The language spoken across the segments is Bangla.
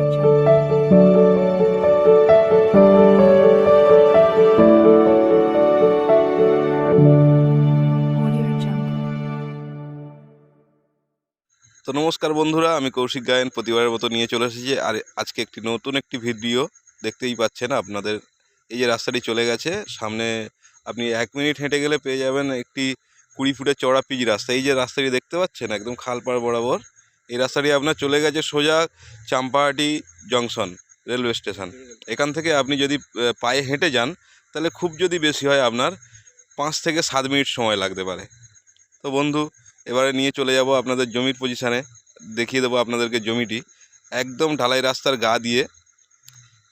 তো নমস্কার বন্ধুরা, আমি কৌশিক গায়েন প্রতিবারের মতো নিয়ে চলে এসেছি। আর আজকে একটি নতুন একটি ভিডিও দেখতেই পাচ্ছেন আপনাদের। এই যে রাস্তাটি চলে গেছে, সামনে আপনি এক মিনিট হেঁটে গেলে পেয়ে যাবেন একটি কুড়ি ফুটের চড়া পিচ রাস্তা। এই যে রাস্তাটি দেখতে পাচ্ছেন, একদম খালপাড় বরাবর। এই রাস্তাটি আপনার চলে গেছে সোজা চাম্পাহাটি জংশন রেলওয়ে স্টেশন। এখান থেকে আপনি যদি পায়ে হেঁটে যান, তাহলে খুব যদি বেশি হয় আপনার পাঁচ থেকে সাত মিনিট সময় লাগতে পারে। তো বন্ধু, এবারে নিয়ে চলে যাব আপনাদের জমির পজিশানে দেখিয়ে দেবো আপনাদেরকে জমিটি। একদম ঢালাই রাস্তার গা দিয়ে।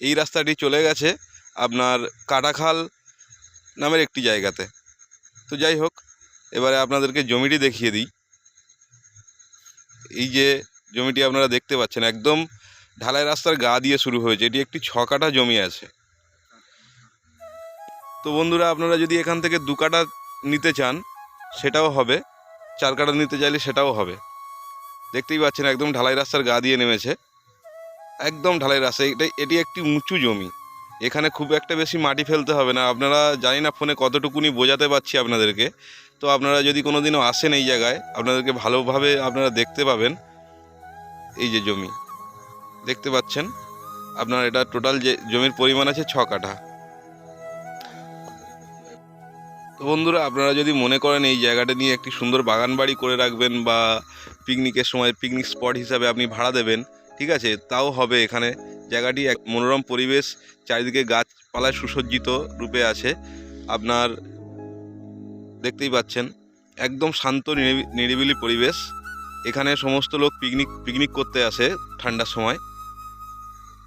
এই রাস্তাটি চলে গেছে আপনার কাটাখাল নামের একটি জায়গাতে। তো যাই হোক, এবারে আপনাদেরকে জমিটি দেখিয়ে দিই। এই যে জমিটি আপনারা দেখতে পাচ্ছেন, একদম ঢালাই রাস্তার গা দিয়ে শুরু হয়েছে। এটি একটি ছ কাঠা জমি আছে। তো বন্ধুরা, আপনারা যদি এখান থেকে দু কাঠা নিতে চান, সেটাও হবে। চার কাটা নিতে চাইলে সেটাও হবে। দেখতেই পাচ্ছেন, একদম ঢালাই রাস্তার গা দিয়ে নেমেছে। একদম ঢালাই রাস্তা। এটা, এটি একটি উঁচু জমি। এখানে খুব একটা বেশি মাটি ফেলতে হবে না। আপনারা জানি না ফোনে কতটুকুনি বোঝাতে পারছি আপনাদেরকে। তো আপনারা যদি কোনো দিনও আসেন এই জায়গায়, আপনাদেরকে ভালোভাবে আপনারা দেখতে পাবেন এই যে জমি। দেখতে পাচ্ছেন, আপনার এটা টোটাল যে জমির পরিমাণ আছে ছ কাঠা। তো বন্ধুরা, আপনারা যদি মনে করেন এই জায়গাটা নিয়ে একটি সুন্দর বাগান বাড়ি করে রাখবেন বা পিকনিকের সময় পিকনিক স্পট হিসাবে আপনি ভাড়া দেবেন, ঠিক আছে? তাও হবে এখানে। জায়গাটি এক মনোরম পরিবেশ, চারিদিকে গাছপালায় সুসজ্জিত রূপে আছে। আপনার দেখতেই পাচ্ছেন, একদম শান্ত, নিরিবি- নিরিবিলি পরিবেশ। এখানে সমস্ত লোক পিকনিক পিকনিক করতে আসে ঠান্ডার সময়।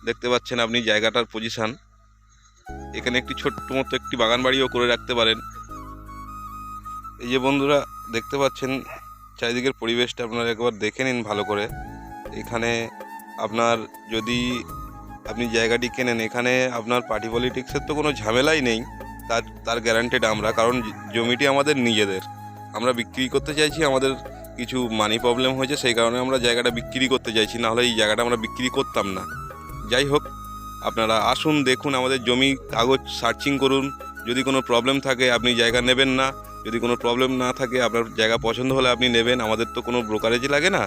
দেখতে পাচ্ছেন আপনি জায়গাটার পজিশান এখানে একটি ছোট্ট মতো একটি বাগান বাড়িও করে রাখতে পারেন। এই যে বন্ধুরা, দেখতে পাচ্ছেন চারিদিকের পরিবেশটা আপনারা একবার দেখে নিন ভালো করে। এখানে আপনার যদি আপনি জায়গাটি কেনেন, এখানে আপনার পার্টি পলিটিক্সের তো কোনো ঝামেলাই নেই। তার তার গ্যারান্টেড আমরা, কারণ জমিটি আমাদের নিজেদের। আমরা বিক্রি করতে চাইছি, আমাদের কিছু মানি প্রবলেম হয়েছে, সেই কারণে আমরা জায়গাটা বিক্রি করতে চাইছি নাহলে এই জায়গাটা আমরা বিক্রি করতাম না। যাই হোক, আপনারা আসুন, দেখুন, আমাদের জমি কাগজ সার্চিং করুন। যদি কোনো প্রবলেম থাকে, আপনি জায়গা নেবেন না। যদি কোনো প্রবলেম না থাকে, আপনার জায়গা পছন্দ হলে আপনি নেবেন, আমাদের তো কোনো ব্রোকারেজ লাগে না।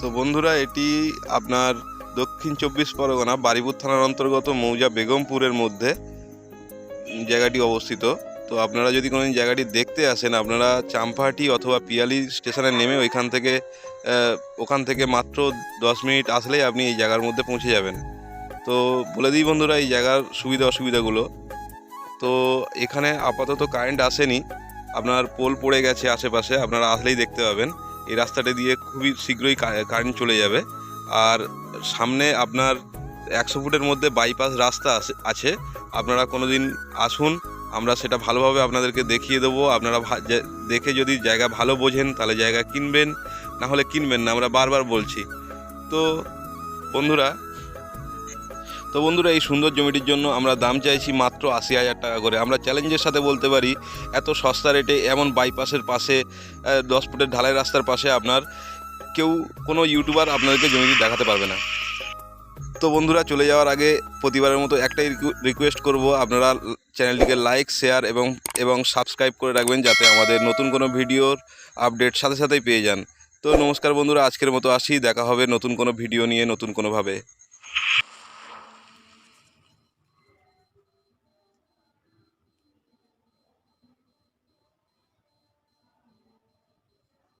তো বন্ধুরা, এটি আপনার দক্ষিণ চব্বিশ পরগনা, বারিপুর থানার অন্তর্গত মৌজা বেগমপুরের মধ্যে। জায়গাটি অবস্থিত। তো আপনারা যদি কোনো জায়গাটি দেখতে আসেন, আপনারা চাম্পাহাটি অথবা পিয়ালি স্টেশনে নেমে ওইখান থেকে ওখান থেকে মাত্র দশ মিনিট আসলেই আপনি এই জায়গার মধ্যে পৌঁছে যাবেন। তো বলে দিই বন্ধুরা, এই জায়গার সুবিধা অসুবিধাগুলো। তো এখানে আপাতত কারেন্ট আসেনি। আপনার পোল পড়ে গেছে আশেপাশে, আপনারা আসলেই দেখতে পাবেন। এই রাস্তাটা দিয়ে খুবই শীঘ্রই কারেন্ট চলে যাবে। আর সামনে আপনার একশো ফুটের মধ্যে বাইপাস রাস্তা আছে- আপনারা কোনো দিন আসুন, আমরা সেটা ভালোভাবে আপনাদেরকে দেখিয়ে দেবো। আপনারা দেখে যদি জায়গা ভালো বোঝেন, তাহলে জায়গা কিনবেন, না হলে কিনবেন না, আমরা বারবার বলছি। তো বন্ধুরা তো বন্ধুরা, এই সুন্দর জমিটির জন্য আমরা দাম চাইছি মাত্র আশি হাজার টাকা করে। আমরা চ্যালেঞ্জের সাথে বলতে পারি, এত সস্তা রেটে এমন বাইপাসের পাশে দশ ফুটের ঢালাই রাস্তার পাশে আপনার কেউ কোনো ইউটিউবার আপনাদেরকে জমিটি দেখাতে পারবে না। তো বন্ধুরা, চলে যাওয়ার আগে প্রতিবারের মতো একটাই রিকোয়েস্ট করব। আপনারা চ্যানেলটিকে লাইক শেয়ার এবং এবং সাবস্ক্রাইব করে রাখবেন যাতে আমাদের নতুন কোনো ভিডিওর আপডেট সাথে সাথেই পেয়ে যান। তো নমস্কার বন্ধুরা, আজকের মতো আসি। দেখা হবে নতুন কোনো ভিডিও নিয়ে নতুন কোনোভাবে।